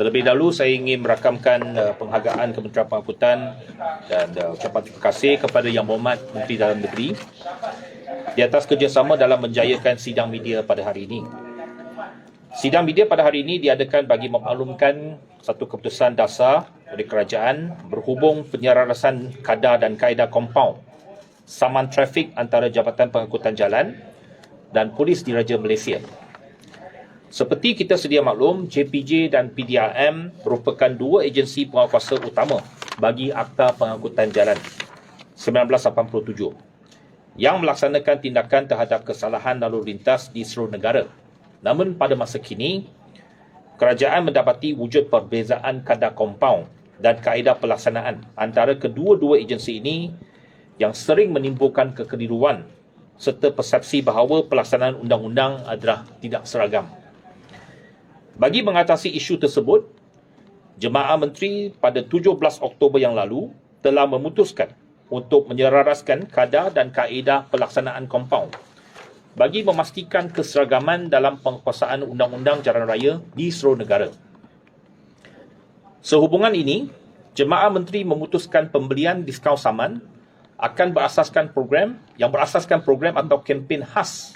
Terlebih dahulu saya ingin merakamkan uh, penghargaan Kementerian Pengangkutan dan uh, ucapan terima kasih kepada Yang Berhormat Menteri Dalam Negeri di atas kerjasama dalam menjayakan sidang media pada hari ini. Sidang media pada hari ini diadakan bagi memaklumkan satu keputusan dasar oleh kerajaan berhubung penyelarasan kadar dan kaedah kompaun saman trafik antara Jabatan Pengangkutan Jalan dan Polis Diraja Malaysia. Seperti kita sedia maklum, JPJ dan PDRM merupakan dua agensi penguasa utama bagi Akta Pengangkutan Jalan 1987 yang melaksanakan tindakan terhadap kesalahan lalu lintas di seluruh negara. Namun pada masa kini, kerajaan mendapati wujud perbezaan kadar kompaun dan kaedah pelaksanaan antara kedua-dua agensi ini yang sering menimbulkan kekeliruan serta persepsi bahawa pelaksanaan undang-undang adalah tidak seragam. Bagi mengatasi isu tersebut, Jemaah Menteri pada 17 Oktober yang lalu telah memutuskan untuk menyelaraskan kadar dan kaedah pelaksanaan kompaun bagi memastikan keseragaman dalam penguasaan undang-undang jalan raya di seluruh negara. Sehubungan ini, Jemaah Menteri memutuskan pembelian diskaun saman akan berasaskan program yang berasaskan program atau kempen khas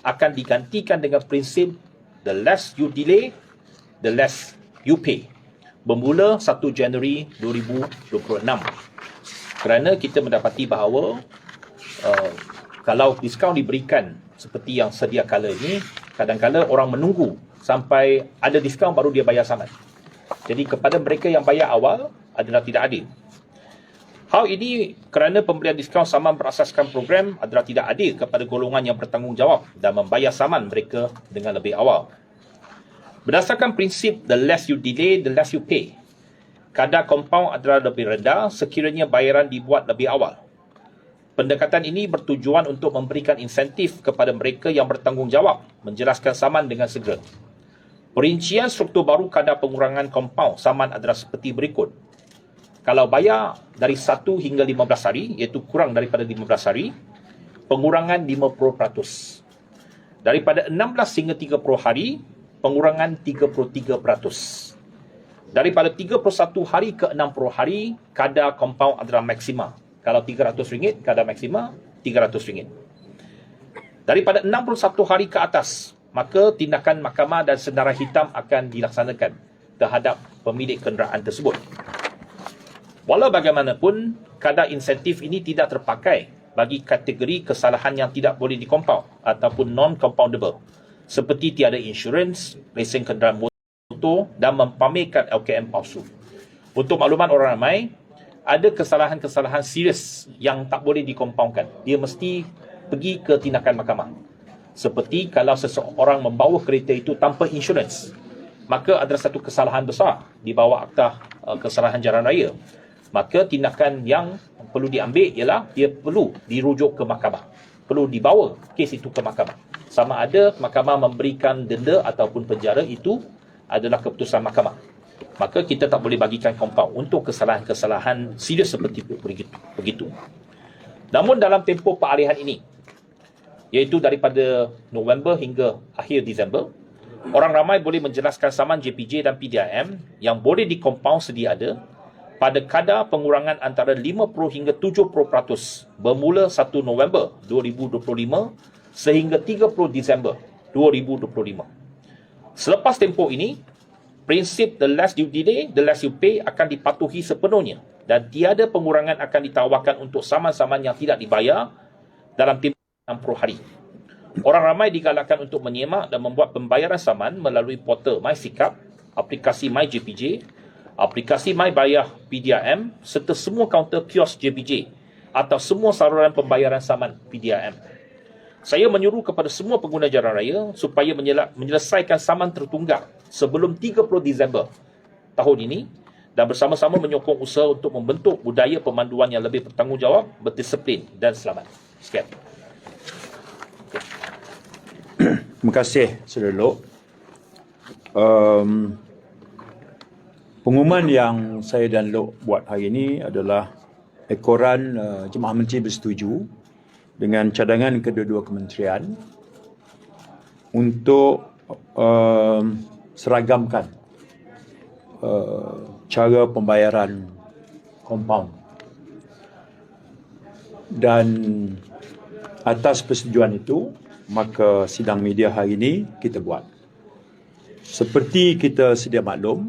akan digantikan dengan prinsip the less you delay, the less you pay. Bermula 1 Januari 2026. Kerana kita mendapati bahawa uh, kalau diskaun diberikan seperti yang sedia kala ini, kadang-kadang orang menunggu sampai ada diskaun baru dia bayar saman. Jadi kepada mereka yang bayar awal adalah tidak adil. Hal ini kerana pembelian diskaun saman berasaskan program adalah tidak adil kepada golongan yang bertanggungjawab dan membayar saman mereka dengan lebih awal. Berdasarkan prinsip the less you delay, the less you pay. Kadar kompaun adalah lebih rendah sekiranya bayaran dibuat lebih awal. Pendekatan ini bertujuan untuk memberikan insentif kepada mereka yang bertanggungjawab menjelaskan saman dengan segera. Perincian struktur baru kadar pengurangan kompaun saman adalah seperti berikut. Kalau bayar dari 1 hingga 15 hari, iaitu kurang daripada 15 hari, pengurangan 50%. Daripada 16 hingga 30 hari, pengurangan 33%. Daripada 31 hari ke 60 hari, kadar kompaun adalah maksima. Kalau RM300, kadar maksima RM300. Daripada 61 hari ke atas, maka tindakan mahkamah dan senarai hitam akan dilaksanakan terhadap pemilik kenderaan tersebut. Walau bagaimanapun, kadar insentif ini tidak terpakai bagi kategori kesalahan yang tidak boleh dikompaun ataupun non-compoundable seperti tiada insurans, lesen kenderaan motor dan mempamerkan LKM palsu. Untuk makluman orang ramai, ada kesalahan-kesalahan serius yang tak boleh dikompaunkan. Dia mesti pergi ke tindakan mahkamah. Seperti kalau seseorang membawa kereta itu tanpa insurans, maka ada satu kesalahan besar di bawah akta uh, kesalahan jalan raya. Maka tindakan yang perlu diambil ialah dia perlu dirujuk ke mahkamah. Perlu dibawa kes itu ke mahkamah sama ada mahkamah memberikan denda ataupun penjara itu adalah keputusan mahkamah. Maka kita tak boleh bagikan kompaun untuk kesalahan-kesalahan serius seperti itu, begitu. Namun dalam tempoh peralihan ini, iaitu daripada November hingga akhir Disember, orang ramai boleh menjelaskan saman JPJ dan PDIM yang boleh dikompaun sedia ada pada kadar pengurangan antara 50 hingga 70% bermula 1 November 2025 sehingga 30 Disember 2025. Selepas tempoh ini, prinsip the less you delay, the less you pay akan dipatuhi sepenuhnya dan tiada pengurangan akan ditawarkan untuk saman-saman yang tidak dibayar dalam tempoh 60 hari. Orang ramai digalakkan untuk menyemak dan membuat pembayaran saman melalui portal MySikap, aplikasi MyJPJ, aplikasi MyBayar PDRM serta semua kaunter kios JPJ atau semua saluran pembayaran saman PDRM. Saya menyuruh kepada semua pengguna jalan raya supaya menyelesaikan saman tertunggak sebelum 30 Disember tahun ini dan bersama-sama menyokong usaha untuk membentuk budaya pemanduan yang lebih bertanggungjawab, berdisiplin dan selamat. Sekian. Terima kasih, Saudara Lok. Um, pengumuman yang saya dan Lok buat hari ini adalah ekoran uh, Jemaah Menteri bersetuju dengan cadangan kedua-dua kementerian untuk uh, seragamkan uh, cara pembayaran compound. Dan atas persetujuan itu maka sidang media hari ini kita buat. Seperti kita sedia maklum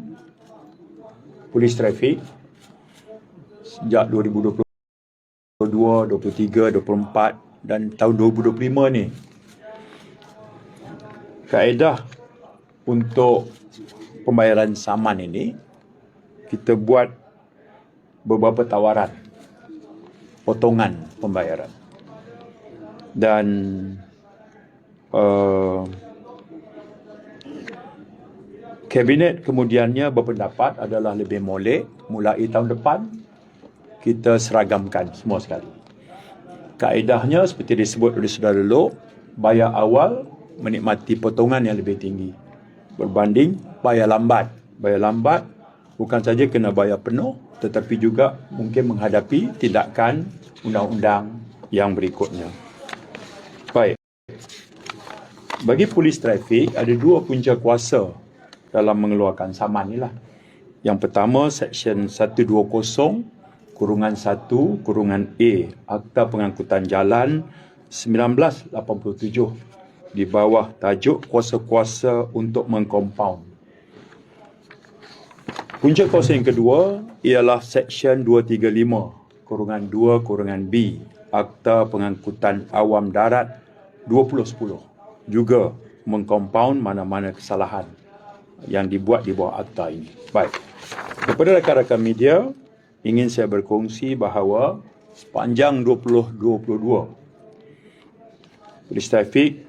polis trafik sejak 2022, 23, 24 dan tahun 2025 ni. Kaedah untuk pembayaran saman ini kita buat beberapa tawaran potongan pembayaran. Dan uh, kabinet kemudiannya berpendapat adalah lebih molek mulai tahun depan kita seragamkan semua sekali kaedahnya seperti disebut oleh saudara Lok bayar awal menikmati potongan yang lebih tinggi berbanding bayar lambat. Bayar lambat bukan saja kena bayar penuh tetapi juga mungkin menghadapi tindakan undang-undang yang berikutnya. Baik. Bagi polis trafik ada dua punca kuasa dalam mengeluarkan saman inilah. Yang pertama Seksyen 120 kurungan 1 kurungan A Akta Pengangkutan Jalan 1987 di bawah tajuk kuasa-kuasa untuk mengkompaun. Punca kuasa yang kedua ialah Seksyen 235 kurungan 2 kurungan B Akta Pengangkutan Awam Darat 2010 juga mengkompaun mana-mana kesalahan yang dibuat di bawah akta ini. Baik. Kepada rakan-rakan media, ingin saya berkongsi bahawa sepanjang 2022 Polis Trafik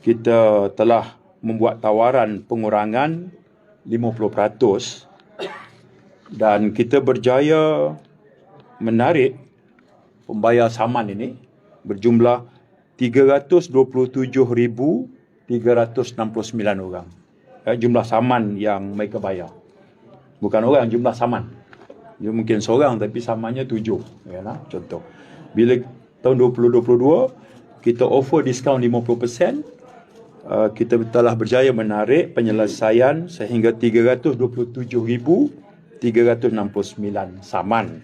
kita telah membuat tawaran pengurangan 50% dan kita berjaya menarik pembayar saman ini berjumlah 327,369 orang. Eh, jumlah saman yang mereka bayar. Bukan orang, jumlah saman. Dia mungkin seorang tapi samannya tujuh. Ya, lah, contoh. Bila tahun 2022, kita offer diskaun 50%, uh, kita telah berjaya menarik penyelesaian sehingga 327,369 saman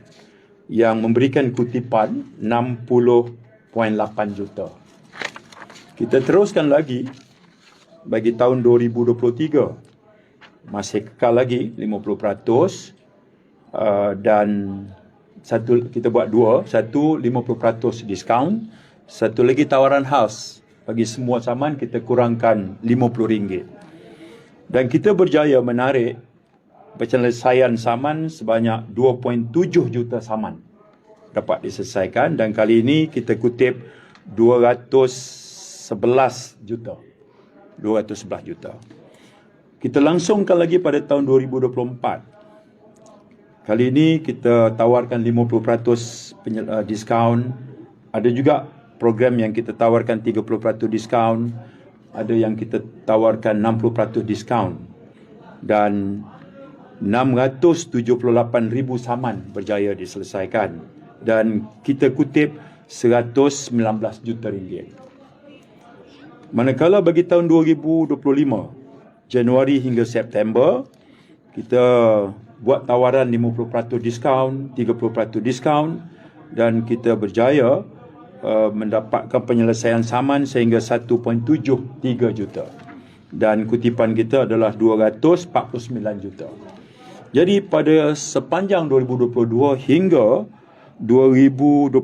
yang memberikan kutipan 60.8 juta. Kita teruskan lagi bagi tahun 2023 masih kekal lagi 50% uh, dan satu kita buat dua, satu 50% diskaun, satu lagi tawaran khas. Bagi semua saman kita kurangkan RM50. Dan kita berjaya menarik penyelesaian saman sebanyak 2.7 juta saman. Dapat diselesaikan dan kali ini kita kutip 211 juta. 211 juta. Kita langsungkan lagi pada tahun 2024. Kali ini kita tawarkan 50% diskaun. Ada juga program yang kita tawarkan 30% diskaun, ada yang kita tawarkan 60% diskaun. Dan 678,000 saman berjaya diselesaikan dan kita kutip 119 juta ringgit. Manakala bagi tahun 2025 Januari hingga September kita buat tawaran 50% diskaun, 30% diskaun dan kita berjaya Uh, mendapatkan penyelesaian saman sehingga 1.73 juta dan kutipan kita adalah 249 juta. Jadi pada sepanjang 2022 hingga 2025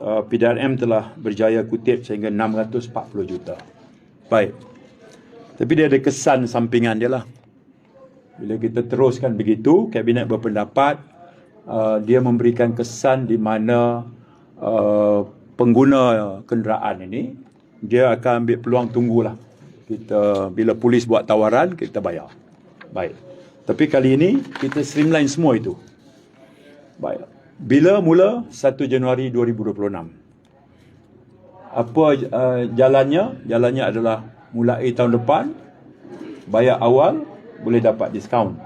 uh, PDRM telah berjaya kutip sehingga 640 juta. Baik. Tapi dia ada kesan sampingan dia lah. Bila kita teruskan begitu, Kabinet berpendapat uh, dia memberikan kesan di mana Uh, pengguna kenderaan ini dia akan ambil peluang tunggulah kita bila polis buat tawaran kita bayar baik tapi kali ini kita streamline semua itu baik bila mula? 1 Januari 2026 apa uh, jalannya? Jalannya adalah mulai tahun depan bayar awal boleh dapat diskaun.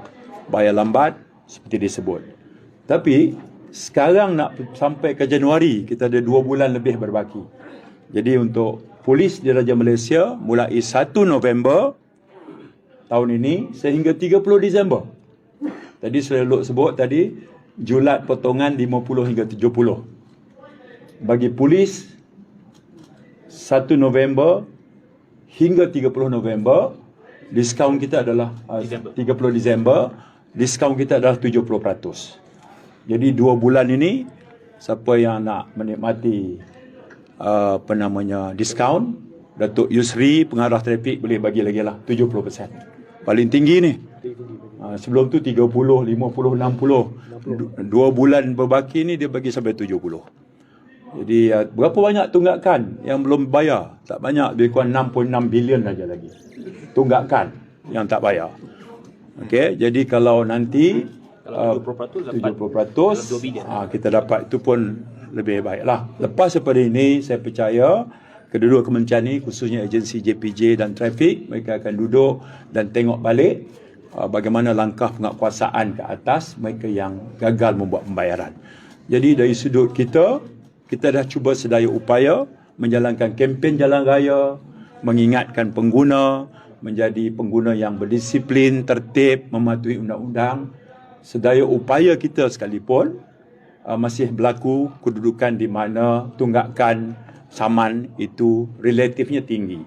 Bayar lambat seperti disebut. Tapi sekarang nak sampai ke Januari kita ada dua bulan lebih berbaki. Jadi untuk polis di Raja Malaysia mulai 1 November tahun ini sehingga 30 Disember. Tadi saya sebut tadi julat potongan 50 hingga 70. Bagi polis 1 November hingga 30 November diskaun kita adalah uh, Disember. 30 Disember diskaun kita adalah 70%. Jadi dua bulan ini siapa yang nak menikmati uh, apa namanya diskaun Datuk Yusri pengarah trafik boleh bagi lagi lah 70%. Paling tinggi ni. Uh, sebelum tu 30, 50, 60. Dua bulan berbaki ni dia bagi sampai 70. Jadi uh, berapa banyak tunggakan yang belum bayar? Tak banyak, lebih kurang 6.6 bilion saja lagi. Tunggakan yang tak bayar. Okey, jadi kalau nanti Kalau uh, 70% dapat 70% dalam 2 bilion. ah, kita dapat itu pun lebih baiklah. Lepas daripada ini saya percaya kedua kementerian ini khususnya agensi JPJ dan trafik mereka akan duduk dan tengok balik bagaimana langkah penguatkuasaan ke atas mereka yang gagal membuat pembayaran. Jadi dari sudut kita kita dah cuba sedaya upaya menjalankan kempen jalan raya, mengingatkan pengguna menjadi pengguna yang berdisiplin, tertib, mematuhi undang-undang. Sedaya upaya kita sekalipun uh, masih berlaku kedudukan di mana tunggakan saman itu relatifnya tinggi.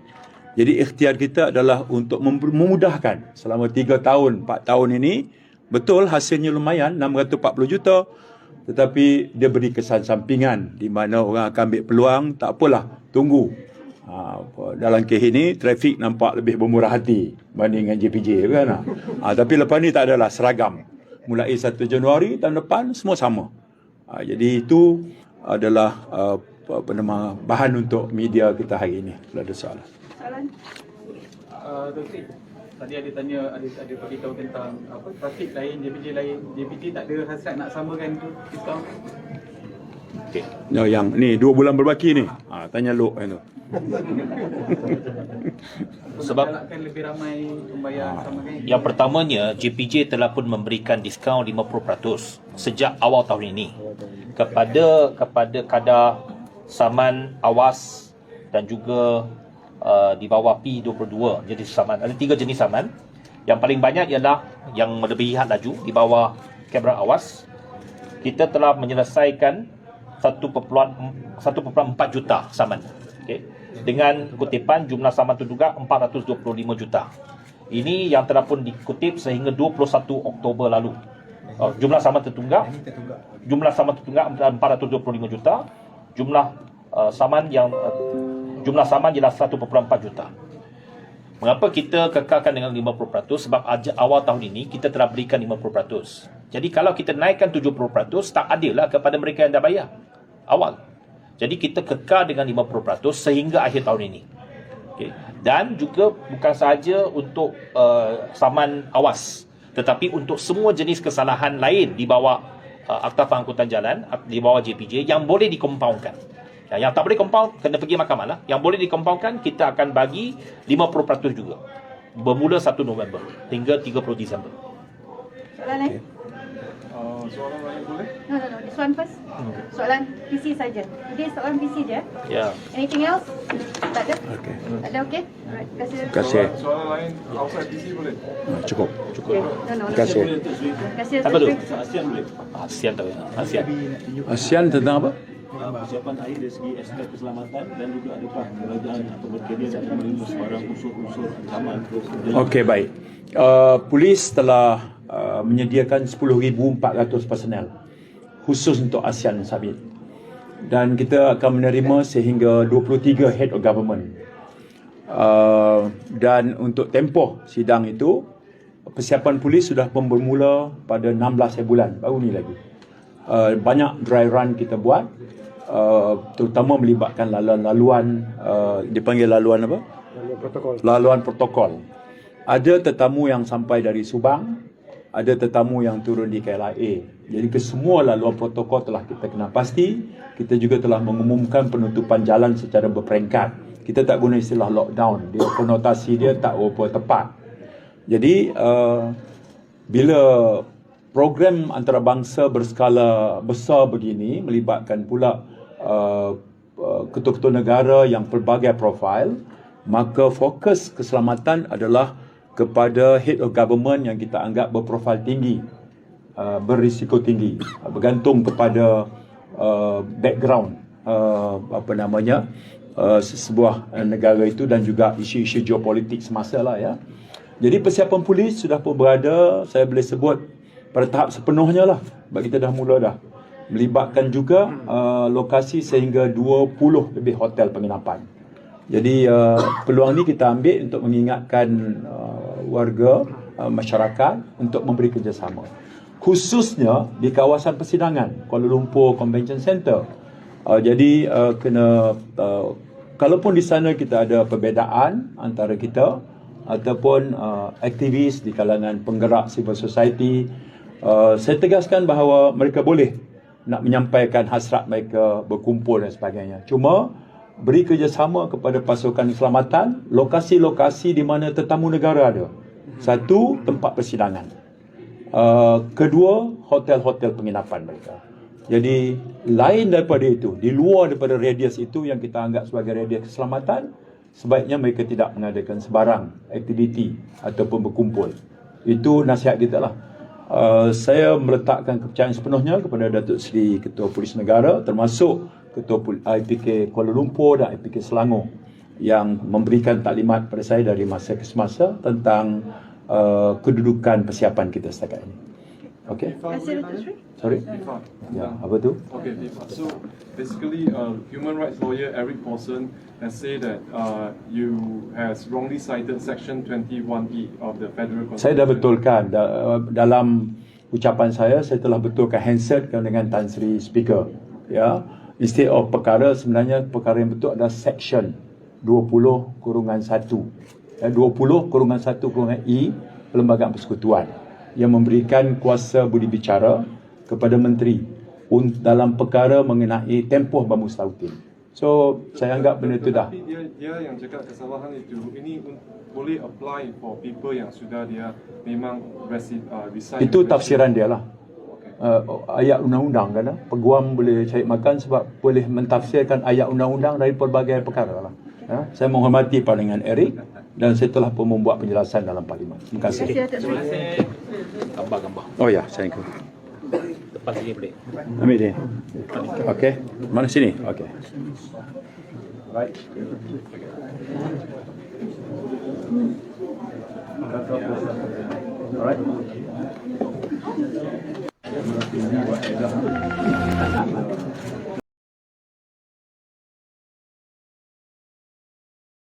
Jadi ikhtiar kita adalah untuk mem- memudahkan. Selama 3 tahun, 4 tahun ini betul hasilnya lumayan 640 juta. Tetapi dia beri kesan sampingan di mana orang akan ambil peluang tak apalah tunggu. Ha, apa, dalam kes ini trafik nampak lebih bermurah hati banding dengan JPJ kan? Ha, tapi lepas ni tak adalah seragam. Mulai 1 Januari tahun depan semua sama. Ha, jadi itu adalah uh, apa nama bahan untuk media kita hari ini kalau ada soalan Soalan? Uh, tadi ada tanya, ada ada beritahu tentang apa trafik lain, JPJ lain. JPJ tak ada hasrat nak samakan tu diskaun. Okey. no, yang ni dua bulan berbaki ni ha, tanya Lok yang tu Sebab lebih ramai pembayar samakan. Yang pertamanya, JPJ telah pun memberikan diskaun 50% sejak awal tahun ini kepada kepada kadar saman awas dan juga uh, di bawah P22 jenis saman. Ada tiga jenis saman. Yang paling banyak ialah yang melebihi had laju di bawah kamera awas. Kita telah menyelesaikan 1.4 juta saman. Okey. Dengan kutipan jumlah saman terduga 425 juta. Ini yang telah pun dikutip sehingga 21 Oktober lalu. Oh, jumlah saman tertunggak jumlah saman tertunggak 425 juta. Jumlah uh, saman yang uh, jumlah saman ialah 1.4 juta. Mengapa kita kekalkan dengan 50%? Sebab awal tahun ini kita telah berikan 50%. Jadi kalau kita naikkan 70%, tak adil lah kepada mereka yang dah bayar. Awal. Jadi kita kekal dengan 50% sehingga akhir tahun ini. Okay. Dan juga bukan sahaja untuk uh, saman awas. Tetapi untuk semua jenis kesalahan lain di bawah uh, Akta Pengangkutan Jalan, di bawah JPJ yang boleh dikompaunkan. Yang, yang tak boleh compound, kena pergi mahkamah lah. Yang boleh dikompaunkan, kita akan bagi 50% juga. Bermula 1 November hingga 30 Disember. Soalan lain? Uh, soalan lain boleh? No, no, no. This one first. Soalan PC saja. Ini soalan PC je. Ya. Anything else? Tak ada? Okey. Tak ada, okey? Alright, terima kasih. Terima kasih Soalan lain outside PC boleh? Ha, cukup Cukup. Okay. No, no. Terima kasih. Terima kasih. Apa tu? ASEAN boleh? ASEAN tak boleh. ASEAN. ASEAN tentang apa? Persiapan air dari segi aspek keselamatan dan juga adakah kerajaan atau berkedia akan menerima sebarang unsur-unsur ancaman Okey baik. Uh, polis telah uh, menyediakan 10,400 personel khusus untuk ASEAN Summit. Dan kita akan menerima sehingga 23 head of government. Uh, dan untuk tempoh sidang itu persiapan polis sudah bermula pada 16 bulan baru ni lagi. Uh, banyak dry run kita buat uh, terutama melibatkan laluan-laluan uh, dipanggil laluan apa? laluan protokol. Ada tetamu yang sampai dari Subang, ada tetamu yang turun di KLIA. Jadi kesemua laluan protokol telah kita kena pasti. Kita juga telah mengumumkan penutupan jalan secara berperingkat. Kita tak guna istilah lockdown. Dia konotasi dia tak berapa tepat. Jadi uh, bila program antarabangsa berskala besar begini melibatkan pula uh, uh, ketua-ketua negara yang pelbagai profil, maka fokus keselamatan adalah kepada head of government yang kita anggap berprofil tinggi, uh, berisiko tinggi, uh, bergantung kepada uh, background uh, apa namanya uh, sebuah uh, negara itu dan juga isu-isu geopolitik semasa lah ya. Jadi persiapan polis sudah pun berada, saya boleh sebut pada tahap sepenuhnya lah. Sebab kita dah mula dah. Melibatkan juga uh, lokasi sehingga 20 lebih hotel penginapan. Jadi uh, peluang ni kita ambil untuk mengingatkan uh, warga, uh, masyarakat untuk memberi kerjasama. Khususnya di kawasan persidangan Kuala Lumpur Convention Center. Uh, jadi uh, kena uh, kalaupun di sana kita ada perbezaan antara kita ataupun uh, aktivis di kalangan penggerak civil society uh, saya tegaskan bahawa mereka boleh nak menyampaikan hasrat mereka berkumpul dan sebagainya cuma beri kerjasama kepada pasukan keselamatan lokasi-lokasi di mana tetamu negara ada satu tempat persidangan uh, kedua hotel-hotel penginapan mereka jadi lain daripada itu di luar daripada radius itu yang kita anggap sebagai radius keselamatan sebaiknya mereka tidak mengadakan sebarang aktiviti ataupun berkumpul. Itu nasihat kita lah. Uh, saya meletakkan kepercayaan sepenuhnya kepada Datuk Seri Ketua Polis Negara termasuk Ketua IPK Kuala Lumpur dan IPK Selangor yang memberikan taklimat pada saya dari masa ke semasa tentang uh, kedudukan persiapan kita setakat ini. Seri. Sorry? Ya, apa tu? Okay, so basically, uh, human rights lawyer Eric Paulson has said that uh, you has wrongly cited Section 21E of the Federal Constitution. Saya dah betulkan da- dalam ucapan saya saya telah betulkan handset dengan Tan Sri Speaker ya instead of perkara sebenarnya perkara yang betul adalah section 20 kurungan 1 ya, 20 kurungan 1 kurungan E Perlembagaan Persekutuan yang memberikan kuasa budi bicara kepada menteri dalam perkara mengenai tempoh bambu sautin. So saya anggap benda itu dah Tapi dia, dia yang cakap kesalahan itu, ini boleh apply for people yang sudah dia memang resi, uh, reside. Itu tafsiran dia lah. Uh, ayat undang-undang kan peguam boleh cari makan sebab boleh mentafsirkan ayat undang-undang dari pelbagai perkara lah. Ya, saya menghormati pandangan Eric dan saya telah pun membuat penjelasan dalam parlimen. Terima kasih. Terima kasih. Terima kasih. Gambar, gambar. Oh ya, saya ingat. Depan sini boleh. Ambil dia. Okey. Mana sini? Okey. Right. Alright.